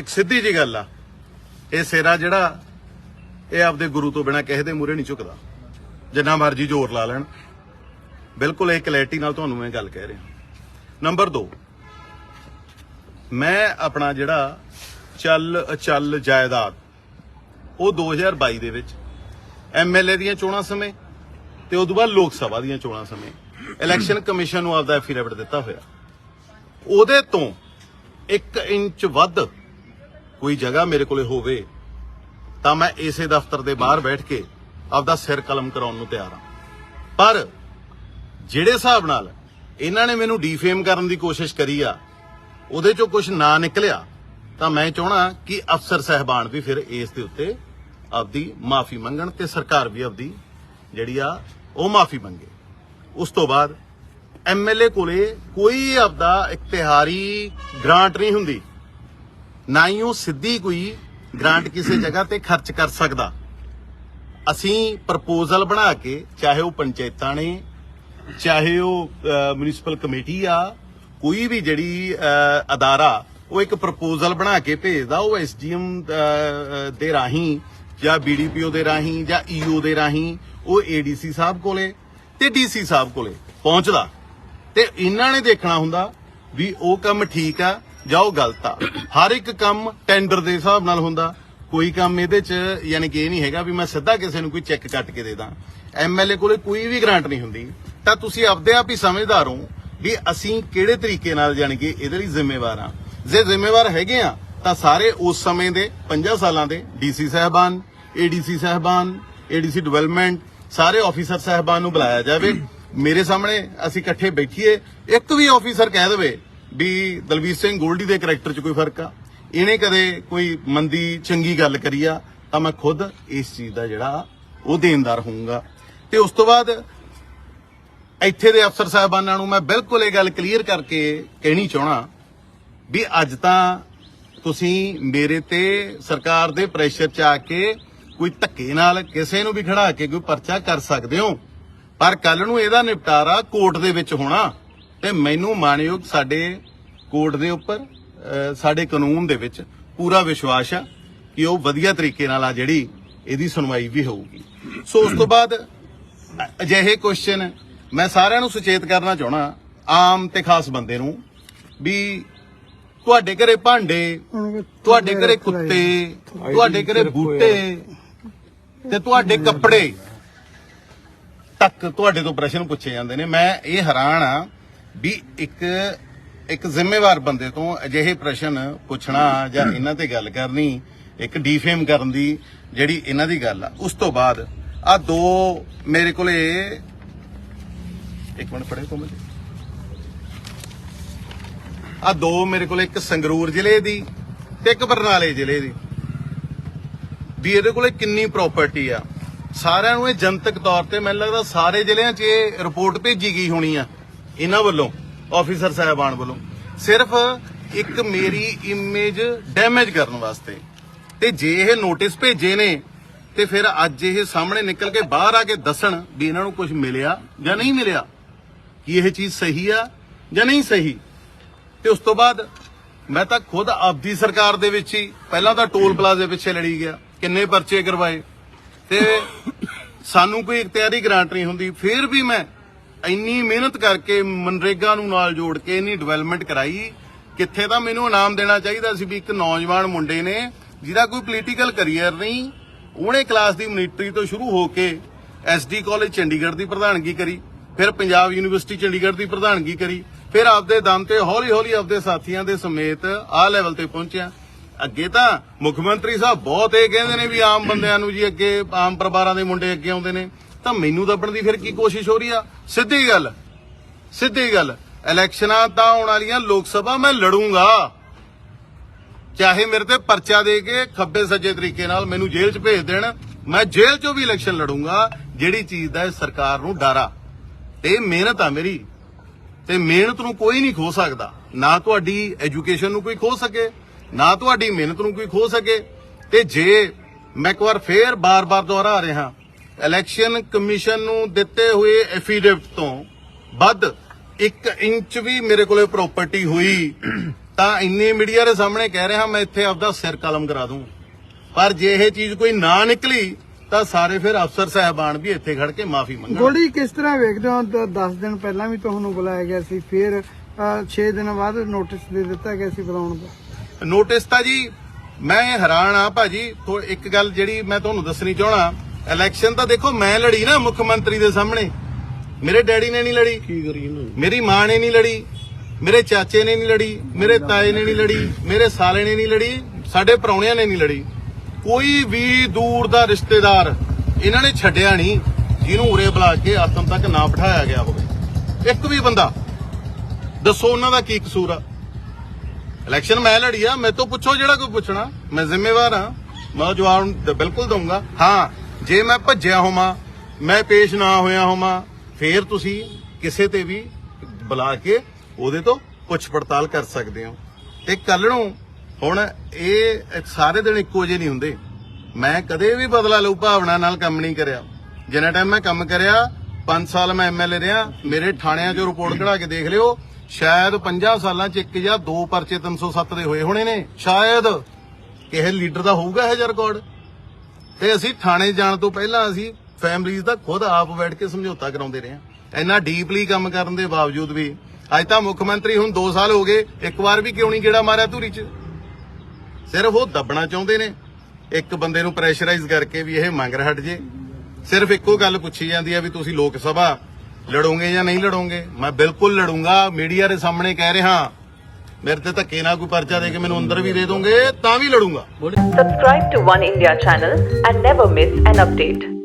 ਇੱਕ ਸਿੱਧੀ ਜੀ ਗੱਲ ਆ। ਇਹ ਸੇਰਾ ਜਿਹੜਾ, ਇਹ ਆਪਦੇ ਗੁਰੂ ਤੋਂ ਬਿਨਾ ਕਿਸੇ ਦੇ ਮੂਹਰੇ ਨਹੀਂ ਝੁਕਦਾ। ਜਿੰਨਾ ਮਰਜ਼ੀ ਜ਼ੋਰ ਲਾ ਲੈਣ। ਬਿਲਕੁਲ ਇਹ ਕਲੈਰਿਟੀ ਨਾਲ ਤੁਹਾਨੂੰ ਮੈਂ ਗੱਲ ਕਹਿ ਰਿਹਾ। ਨੰਬਰ 2 ਮੈਂ ਆਪਣਾ ਜਿਹੜਾ ਚੱਲ ਅਚੱਲ ਜਾਇਦਾਦ, ਉਹ 2022 ਦੇ ਵਿੱਚ ਐਮਐਲਏ ਦੀਆਂ ਚੋਣਾਂ ਸਮੇਂ ਤੇ ਤੋਂ ਬਾਅਦ ਲੋਕ ਸਭਾ ਦੀਆਂ ਚੋਣਾਂ ਸਮੇਂ ਇਲੈਕਸ਼ਨ ਕਮਿਸ਼ਨ ਨੂੰ ਆਪਦਾ ਐਫੀਡੇਵਿਟ ਦਿੱਤਾ ਹੋਇਆ। ਉਹਦੇ ਤੋਂ 1 ਇੰਚ ਵੱਧ ਕੋਈ ਜਗ੍ਹਾ ਮੇਰੇ ਕੋਲੇ ਹੋਵੇ, ਤਾਂ ਮੈਂ ਇਸੇ ਦਫ਼ਤਰ ਦੇ ਬਾਹਰ ਬੈਠ ਕੇ ਆਪਦਾ ਸਿਰ ਕਲਮ ਕਰਾਉਣ ਨੂੰ ਤਿਆਰ ਹਾਂ। ਪਰ ਜਿਹੜੇ ਹਿਸਾਬ ਨਾਲ ਇਹਨਾਂ ਨੇ ਮੈਨੂੰ ਡੀਫੇਮ ਕਰਨ ਦੀ ਕੋਸ਼ਿਸ਼ ਕਰੀ ਆ, ਉਹਦੇ ਚੋਂ ਕੁਝ ਨਾ ਨਿਕਲਿਆ, ਤਾਂ ਮੈਂ ਚਾਹਣਾ ਕਿ ਅਫਸਰ ਸਹਿਬਾਨ ਵੀ ਫਿਰ ਇਸ ਦੇ ਉੱਤੇ ਆਪਦੀ ਮਾਫੀ ਮੰਗਣ ਤੇ ਸਰਕਾਰ ਵੀ ਆਪਦੀ ਜਿਹੜੀ ਆ, ਉਹ ਮਾਫੀ ਮੰਗੇ। ਉਸ ਤੋਂ ਬਾਅਦ ਐਮਐਲਏ ਕੋਲੇ ਕੋਈ ਆਪਦਾ ਇਖਤਿਹਾਰੀ ਗ੍ਰਾਂਟ ਨਹੀਂ ਹੁੰਦੀ। ਨਾ ਹੀ ਉਹ ਸਿੱਧੀ ਕੋਈ ਗ੍ਰਾਂਟ ਕਿਸੇ ਜਗ੍ਹਾ ਤੇ ਖਰਚ ਕਰ ਸਕਦਾ। ਅਸੀਂ ਪ੍ਰਪੋਜ਼ਲ ਬਣਾ ਕੇ, ਚਾਹੇ ਉਹ ਪੰਚਾਇਤਾਂ ਨੇ, ਚਾਹੇ ਉਹ ਮਿਊਨਿਸਪਲ ਕਮੇਟੀ ਆ, ਕੋਈ ਵੀ ਜਿਹੜੀ ਅਦਾਰਾ, ਉਹ ਇੱਕ ਪ੍ਰਪੋਜ਼ਲ ਬਣਾ ਕੇ ਭੇਜਦਾ, ਉਹ ਐਸਡੀਐਮ ਦੇ ਰਾਹੀਂ ਜਾਂ ਬੀਡੀਪੀਓ ਦੇ ਰਾਹੀਂ ਜਾਂ ਈਓ ਦੇ ਰਾਹੀਂ ਉਹ ਏਡੀਸੀ ਸਾਹਿਬ ਕੋਲੇ ਤੇ ਡੀਸੀ ਸਾਹਿਬ ਕੋਲੇ ਪਹੁੰਚਦਾ। ਤੇ ਇਹਨਾਂ ਨੇ ਦੇਖਣਾ ਹੁੰਦਾ ਵੀ ਉਹ ਕੰਮ ਠੀਕ ਆ ਜਾਂ ਉਹ ਗਲਤ ਆ। ਹਰ ਇੱਕ ਕੰਮ ਟੈਂਡਰ ਦੇ ਹਿਸਾਬ ਨਾਲ ਹੁੰਦਾ। ਕੋਈ ਕੰਮ ਇਹਦੇ ਚ ਯਾਨੀ ਕਿ ਇਹ ਨਹੀਂ ਹੈਗਾ ਵੀ ਮੈਂ ਸਿੱਧਾ ਕਿਸੇ ਨੂੰ ਕੋਈ ਚੈੱਕ ਕੱਟ ਕੇ ਦੇ ਦਾਂ। ਐਮਐਲਏ ਕੋਲੇ ਕੋਈ ਵੀ ਗ੍ਰਾਂਟ ਨਹੀਂ ਹੁੰਦੀ। ਤਾਂ ਤੁਸੀਂ ਆਪਦੇ ਆਪ ਹੀ ਸਮਝਦਾਰ ਹੋ ਵੀ ਅਸੀਂ ਕਿਹੜੇ ਤਰੀਕੇ ਨਾਲ ਜਾਣੀ ਕਿ ਇਹਦੇ ਲਈ ਜ਼ਿੰਮੇਵਾਰ ਆ। ਜੇ ਜ਼ਿੰਮੇਵਾਰ ਹੈਗੇ ਆ, ਤਾਂ ਸਾਰੇ ਉਸ ਸਮੇਂ ਦੇ 50 ਸਾਲਾਂ ਦੇ ਡੀਸੀ ਸਾਹਿਬਾਨ ਏਡੀਸੀ ਸਾਹਿਬਾਨ ਏਡੀਸੀ ਡਿਵੈਲਪਮੈਂਟ ਸਾਰੇ ਆਫੀਸਰ ਸਾਹਿਬਾਨ ਨੂੰ ਬੁਲਾਇਆ ਜਾਵੇ। ਮੇਰੇ ਸਾਹਮਣੇ ਅਸੀਂ ਇਕੱਠੇ ਬੈਠੀਏ। ਇੱਕ ਵੀ ਆਫੀਸਰ ਕਹਿ ਦੇਵੇ ਵੀ ਦਲਵੀਰ ਸਿੰਘ ਗੋਲਡੀ ਦੇ ਕੈਰੈਕਟਰ 'ਚ ਕੋਈ ਫ਼ਰਕ ਆ? ਇਹਨੇ ਕਦੇ ਕੋਈ ਮੰਦੀ, ਚੰਗੀ ਗੱਲ ਕਰੀ ਆ? ਤਾਂ ਮੈਂ ਖੁਦ ਇਸ ਚੀਜ਼ ਦਾ ਜਿਹੜਾ ਉਹ ਦੇਣਦਾਰ ਹੋਊਗਾ। ਤੇ ਉਸ ਤੋਂ ਬਾਅਦ ਇੱਥੇ ਦੇ ਅਫਸਰ ਸਾਹਿਬਾਨਾਂ ਨੂੰ ਮੈਂ ਬਿਲਕੁਲ ਇਹ ਗੱਲ ਕਲੀਅਰ ਕਰਕੇ ਕਹਿਣੀ ਚਾਹਣਾ ਵੀ ਅੱਜ ਤਾਂ ਤੁਸੀਂ ਮੇਰੇ ਤੇ ਸਰਕਾਰ ਦੇ ਪ੍ਰੈਸ਼ਰ 'ਚ ਆ ਕੇ ਕੋਈ ਧੱਕੇ ਨਾਲ ਕਿਸੇ ਨੂੰ ਵੀ ਖੜਾ ਕੇ ਕੋਈ ਪਰਚਾ ਕਰ ਸਕਦੇ ਹੋ। ਪਰ ਕੱਲ ਨੂੰ ਇਹਦਾ ਨਿਪਟਾਰਾ ਕੋਰਟ ਦੇ ਵਿੱਚ ਹੋਣਾ। ਤੇ ਮੈਨੂੰ ਮਾਨਯੋਗ ਸਾਡੇ ਕੋਰਟ ਦੇ ਉੱਪਰ ਸਾਡੇ ਕਾਨੂੰਨ ਦੇ ਵਿੱਚ ਪੂਰਾ ਵਿਸ਼ਵਾਸ ਆ ਕਿ ਉਹ ਵਧੀਆ ਤਰੀਕੇ ਨਾਲ ਆ ਜਿਹੜੀ ਇਹਦੀ ਸੁਣਵਾਈ ਵੀ ਹੋਊਗੀ। ਸੋ ਉਸ ਤੋਂ ਬਾਅਦ ਅਜਿਹੇ ਕੁਐਸਚਨ ਮੈਂ ਸਾਰਿਆਂ ਨੂੰ ਸੁਚੇਤ ਕਰਨਾ ਚਾਹਣਾ ਆਮ ਤੇ ਖਾਸ ਬੰਦੇ ਨੂੰ, ਵੀ ਤੁਹਾਡੇ ਘਰੇ ਭਾਂਡੇ, ਤੁਹਾਡੇ ਘਰੇ ਕੁੱਤੇ, ਤੁਹਾਡੇ ਘਰੇ ਬੂਟੇ ਤੇ ਤੁਹਾਡੇ ਕੱਪੜੇ ਤੱਕ ਤੁਹਾਡੇ ਤੋਂ ਪ੍ਰਸ਼ਨ ਪੁੱਛੇ ਜਾਂਦੇ ਨੇ। ਮੈਂ ਇਹ ਹੈਰਾਨ ਆ ਵੀ ਇੱਕ ਇੱਕ ਜ਼ਿੰਮੇਵਾਰ ਬੰਦੇ ਤੋਂ ਅਜਿਹੇ ਪ੍ਰਸ਼ਨ ਪੁੱਛਣਾ ਜਾਂ ਇਹਨਾਂ ਤੇ ਗੱਲ ਕਰਨੀ ਇੱਕ ਡੀਫੇਮ ਕਰਨ ਦੀ ਜਿਹੜੀ ਇਹਨਾਂ ਦੀ ਗੱਲ ਆ ਉਸ ਤੋਂ ਬਾਅਦ ਆ ਦੋ ਮੇਰੇ ਕੋਲੇ ਇੱਕ ਮਿੰਟ ਪੜੇ ਕੋਮਲ ਆ ਦੋ ਮੇਰੇ ਕੋਲੇ ਇੱਕ ਸੰਗਰੂਰ ਜ਼ਿਲ੍ਹੇ ਦੀ ਤੇ ਇੱਕ ਬਰਨਾਲੇ ਜ਼ਿਲ੍ਹੇ ਦੀ। ਵੀ ਇਹਦੇ ਕੋਲੇ ਕਿੰਨੀ ਪ੍ਰਾਪਰਟੀ ਆ। ਸਾਰਿਆਂ ਨੂੰ ਇਹ ਜਨਤਕ ਤੌਰ ਤੇ ਮੈਨੂੰ ਲੱਗਦਾ ਸਾਰੇ ਜ਼ਿਲ੍ਹਿਆਂ 'ਚ ਇਹ ਰਿਪੋਰਟ ਭੇਜੀ ਗਈ ਹੋਣੀ ਆ। ਇਹਨਾਂ ਵੱਲੋਂ ਆਫੀਸਰ ਸਾਹਿਬਾਨ ਵੱਲੋਂ, ਸਿਰਫ ਇੱਕ ਮੇਰੀ ਇਮੇਜ ਡੈਮੇਜ ਕਰਨ ਵਾਸਤੇ। ਤੇ ਜੇ ਇਹ ਨੋਟਿਸ ਭੇਜੇ ਨੇ, ਤੇ ਫਿਰ ਅੱਜ ਇਹ ਸਾਹਮਣੇ ਨਿਕਲ ਕੇ ਬਾਹਰ ਆ ਕੇ ਦੱਸਣ ਵੀ ਇਹਨਾਂ ਨੂੰ ਕੁਝ ਮਿਲਿਆ ਜਾਂ ਨਹੀਂ ਮਿਲਿਆ, ਕਿ ਇਹ ਚੀਜ਼ ਸਹੀ ਆ ਜਾਂ ਨਹੀਂ ਸਹੀ। ਤੇ ਉਸ ਤੋਂ ਬਾਅਦ ਮੈਂ ਤਾਂ ਖੁਦ ਆਪਦੀ ਸਰਕਾਰ ਦੇ ਵਿੱਚ ਹੀ, ਪਹਿਲਾਂ ਤਾਂ ਟੋਲ ਪਲਾਜ਼ੇ ਪਿੱਛੇ ਲੜੀ ਗਿਆ, ਕਿੰਨੇ ਪਰਚੇ ਕਰਵਾਏ। ਤੇ ਸਾਨੂੰ ਕੋਈ ਇਖਤਿਆਰੀ ਗ੍ਰਾਂਟ ਨਹੀਂ ਹੁੰਦੀ, ਫਿਰ ਵੀ ਮੈਂ ਇੰਨੀ ਮਿਹਨਤ ਕਰਕੇ ਮਨਰੇਗਾ ਨੂੰ ਨਾਲ ਜੋੜ ਕੇ ਇੰਨੀ ਡਿਵੈਲਪਮੈਂਟ ਕਰਾਈ, ਕਿੱਥੇ ਤਾਂ ਮੈਨੂੰ ਇਨਾਮ ਦੇਣਾ ਚਾਹੀਦਾ ਸੀ ਵੀ ਇੱਕ ਨੌਜਵਾਨ ਮੁੰਡੇ ਨੇ, ਜਿਹਦਾ ਕੋਈ ਪੋਲੀਟੀਕਲ ਕੈਰੀਅਰ ਨਹੀਂ, ਉਹਨੇ ਕਲਾਸ ਦੀ ਮੋਨੀਟਰੀ ਤੋਂ ਸ਼ੁਰੂ ਹੋ ਕੇ ਐਸਡੀ ਕਾਲਜ ਚੰਡੀਗੜ੍ਹ ਦੀ ਪ੍ਰਧਾਨਗੀ ਕਰੀ, ਫਿਰ ਪੰਜਾਬ ਯੂਨੀਵਰਸਿਟੀ ਚੰਡੀਗੜ੍ਹ ਦੀ ਪ੍ਰਧਾਨਗੀ ਕਰੀ, ਫਿਰ ਆਪਦੇ ਦਮ ਤੇ ਹੌਲੀ ਹੌਲੀ ਆਪਦੇ ਸਾਥੀਆਂ ਦੇ ਸਮੇਤ ਆ ਲੈਵਲ ਤੇ ਪਹੁੰਚਿਆ। ਅੱਗੇ ਤਾਂ ਮੁੱਖ ਮੰਤਰੀ ਸਾਹਿਬ ਬਹੁਤ ਇਹ ਕਹਿੰਦੇ ਨੇ ਵੀ ਆਮ ਬੰਦਿਆਂ ਨੂੰ ਜੀ ਅੱਗੇ, ਆਮ ਪਰਿਵਾਰਾਂ ਦੇ ਮੁੰਡੇ ਅੱਗੇ ਆਉਂਦੇ ਨੇ। ਤਾਂ ਮੈਨੂੰ ਦੱਬਣ ਦੀ ਫਿਰ ਕੀ ਕੋਸ਼ਿਸ਼ ਹੋ ਰਹੀ ਆ? ਸਿੱਧੀ ਗੱਲ ਸਿੱਧੀ ਗੱਲ, ਇਲੈਕਸ਼ਨਾਂ ਤਾਂ ਆਉਣ ਵਾਲੀਆਂ ਲੋਕ ਸਭਾ ਮੈਂ ਲੜੂੰਗਾ। ਚਾਹੇ ਮੇਰੇ ਤੇ ਪਰਚਾ ਦੇ ਕੇ ਖੱਬੇ ਸੱਜੇ ਤਰੀਕੇ ਨਾਲ ਮੈਨੂੰ ਜੇਲ੍ਹ 'ਚ ਭੇਜ ਦੇਣ, ਮੈਂ ਜੇਲ੍ਹ 'ਚੋਂ ਵੀ ਇਲੈਕਸ਼ਨ ਲੜੂੰਗਾ, ਜਿਹੜੀ ਚੀਜ਼ ਦਾ ਇਹ ਸਰਕਾਰ ਨੂੰ ਡਰ ਤੇ ਮਿਹਨਤ ਆ ਮੇਰੀ। ਤੇ ਮਿਹਨਤ ਨੂੰ ਕੋਈ ਨਹੀਂ ਖੋ ਸਕਦਾ। ਨਾ ਤੁਹਾਡੀ ਐਜੂਕੇਸ਼ਨ ਨੂੰ ਕੋਈ ਖੋ ਸਕੇ, ਨਾ ਤੁਹਾਡੀ ਮਿਹਨਤ ਨੂੰ ਕੋਈ ਖੋ ਸਕੇ। ਤੇ ਜੇ ਮੈਂ ਇੱਕ ਵਾਰ ਫੇਰ ਬਾਰ-ਬਾਰ ਦੁਹਰਾ ਆ ਰਿਹਾ ਇਲੈਕਸ਼ਨ ਕਮਿਸ਼ਨ ਨੂੰ ਦਿੱਤੇ ਹੋਏ ਐਫੀਡੇਵਿਟ ਤੋਂ ਵੱਧ 1 ਇੰਚ ਵੀ ਮੇਰੇ ਕੋਲੇ ਪ੍ਰਾਪਰਟੀ ਹੋਈ। ਤਾਂ ਇੰਨੇ ਮੀਡੀਆ ਦੇ ਸਾਹਮਣੇ ਕਹਿ ਰਿਹਾ ਮੈਂ ਇੱਥੇ ਆਪਦਾ ਸਿਰ ਕਲਮ ਕਰਾ ਦੂੰ। ਪਰ ਜੇ ਇਹ ਚੀਜ਼ ਕੋਈ ਨਾ ਨਿਕਲੀ ਤਾਂ ਸਾਰੇ ਫਿਰ ਅਫਸਰ ਸਾਹਿਬਾਨ ਵੀ ਇੱਥੇ ਖੜ ਕੇ ਮਾਫੀ ਮੰਗਣ। ਗੋਲਡੀ ਕਿਸ ਤਰ੍ਹਾਂ ਵੇਖਦੇ ਹੋ? 10 ਦਿਨ ਪਹਿਲਾਂ ਵੀ ਤੁਹਾਨੂੰ ਬੁਲਾਇਆ ਗਿਆ ਸੀ ਫਿਰ 6 ਦਿਨਾਂ ਬਾਅਦ ਨੋਟਿਸ ਦੇ ਦਿੱਤਾ ਗਿਆ ਸੀ ਬੁਲਾਉਣ ਦਾ? ਨੋਟਿਸ ਤਾਂ ਜੀ ਮੈਂ ਹੈਰਾਨ ਆ ਭਾਜੀ। ਤੋ ਇੱਕ ਗੱਲ ਜਿਹੜੀ ਮੈਂ ਤੁਹਾਨੂੰ ਦੱਸਣੀ ਚਾਹਣਾ ਇਲੈਕਸ਼ਨ ਤਾਂ ਦੇਖੋ ਮੈਂ ਲੜੀ ਨਾ ਮੁੱਖ ਮੰਤਰੀ ਦੇ ਸਾਹਮਣੇ। ਮੇਰੇ ਡੈਡੀ ਨੇ ਨਹੀਂ ਲੜੀ। ਕੀ ਕਰੀ ਇਹਨੂੰ? ਮੇਰੀ ਮਾਂ ਨੇ ਨਹੀਂ ਲੜੀ। ਮੇਰੇ ਚਾਚੇ ਨੇ ਨਹੀਂ ਲੜੀ। ਮੇਰੇ ਤਾਏ ਨੇ ਨਹੀਂ ਲੜੀ। ਮੇਰੇ ਸਾਲੇ ਨੇ ਨਹੀਂ ਲੜੀ। ਸਾਡੇ ਪ੍ਰਾਹੁਣਿਆਂ ਨੇ ਨਹੀਂ ਲੜੀ। ਕੋਈ ਵੀ ਦੂਰ ਦਾ ਰਿਸ਼ਤੇਦਾਰ ਇਹਨਾਂ ਨੇ ਛੱਡਿਆ ਨਹੀਂ ਜਿਹਨੂੰ ਉਰੇ ਬੁਲਾ ਕੇ ਆਤਮ ਤੱਕ ਨਾ ਬਿਠਾਇਆ ਗਿਆ ਹੋਵੇ। ਇੱਕ ਵੀ ਬੰਦਾ। ਦੱਸੋ ਉਹਨਾਂ ਦਾ ਕੀ ਕਸੂਰ ਆ? ਇਲੈਕਸ਼ਨ ਮੈਂ ਲੜੀ ਆ ਮੇਰੇ ਤੋਂ ਪੁੱਛੋ ਜਿਹੜਾ ਕੋਈ ਪੁੱਛਣਾ। ਮੈਂ ਜ਼ਿੰਮੇਵਾਰ ਆ। ਮੈਂ ਜਵਾਬ ਬਿਲਕੁਲ ਦਊਂਗਾ। ਹਾਂ ਜੇ ਮੈਂ ਭੱਜਿਆ ਹੋਵਾਂ, ਮੈਂ ਪੇਸ਼ ਨਾ ਹੋਇਆ ਹੋਵਾਂ, ਫੇਰ ਤੁਸੀਂ ਕਿਸੇ ਤੇ ਵੀ ਬੁਲਾ ਕੇ ਉਹਦੇ ਤੋਂ ਪੁੱਛ ਪੜਤਾਲ ਕਰ ਸਕਦੇ ਹੋ। ਤੇ ਕੱਲ ਨੂੰ ਹੁਣ ਇਹ ਸਾਰੇ ਦਿਨ ਇੱਕੋ ਜਿਹੇ ਨਹੀਂ ਹੁੰਦੇ। ਮੈਂ ਕਦੇ ਵੀ ਬਦਲਾ ਲਊ, ਭਾਵਨਾ ਨਾਲ ਕੰਮ ਨਹੀਂ ਕਰਿਆ। ਜਿੰਨਾ ਟਾਈਮ ਮੈਂ ਕੰਮ ਕਰਿਆ 5 ਸਾਲ ਮੈਂ ਐਮਐਲਏ ਰਿਹਾ, ਮੇਰੇ ਥਾਣਿਆਂ 'ਚੋਂ ਰਿਪੋਰਟ ਕਢਾ ਕੇ ਦੇਖ ਲਿਓ। ਸ਼ਾਇਦ 50 ਸਾਲਾਂ 'ਚ ਇੱਕ ਜਾਂ ਦੋ ਪਰਚੇ 307 ਦੇ ਹੋਏ ਹੋਣੇ ਨੇ। ਸ਼ਾਇਦ ਕਿਸੇ ਲੀਡਰ ਦਾ ਹੋਊਗਾ ਇਹ ਜਿਹਾ ਰਿਕਾਰਡ ਤੇ ਅਸੀਂ ਥਾਣੇ ਜਾਣ ਤੋਂ ਪਹਿਲਾਂ ਅਸੀਂ ਫੈਮਲੀਜ਼ ਦਾ ਖੁਦ ਆਪ ਬੈਠ ਕੇ ਸਮਝੌਤਾ ਕਰਾਉਂਦੇ ਰਹੇ ਹਾਂ। ਇੰਨਾ ਡੀਪਲੀ ਕੰਮ ਕਰਨ ਦੇ ਬਾਵਜੂਦ ਵੀ, ਅੱਜ ਤਾਂ ਮੁੱਖ ਮੰਤਰੀ ਹੁਣ 2 ਸਾਲ ਹੋ ਗਏ, ਇੱਕ ਵਾਰ ਵੀ ਕਿਉਂ ਨਹੀਂ ਗੇੜਾ ਮਾਰਿਆ ਧੂਰੀ 'ਚ? ਸਿਰਫ ਉਹ ਦੱਬਣਾ ਚਾਹੁੰਦੇ ਨੇ। ਇੱਕ ਬੰਦੇ ਨੂੰ ਪ੍ਰੈਸ਼ਰਾਈਜ਼ ਕਰਕੇ ਵੀ ਇਹ ਮੰਗ ਹਟ ਜੇ। ਸਿਰਫ ਇੱਕੋ ਗੱਲ ਪੁੱਛੀ ਜਾਂਦੀ ਹੈ ਵੀ ਤੁਸੀਂ ਲੋਕ ਸਭਾ ਲੜੋਗੇ ਜਾਂ ਨਹੀਂ ਲੜੋਗੇ? ਮੈਂ ਬਿਲਕੁਲ ਲੜੂੰਗਾ। ਮੀਡੀਆ ਦੇ ਸਾਹਮਣੇ ਕਹਿ ਰਿਹਾ ਮੇਰੇ ਤੇ ਧੱਕੇ ਨਾਲ ਕੋਈ ਪਰਚਾ ਦੇ ਕੇ ਮੈਨੂੰ ਅੰਦਰ ਵੀ ਦੇ ਦੋਗੇ ਤਾਂ ਵੀ ਲੜੂੰਗਾ Subscribe to One India channel and never miss an update.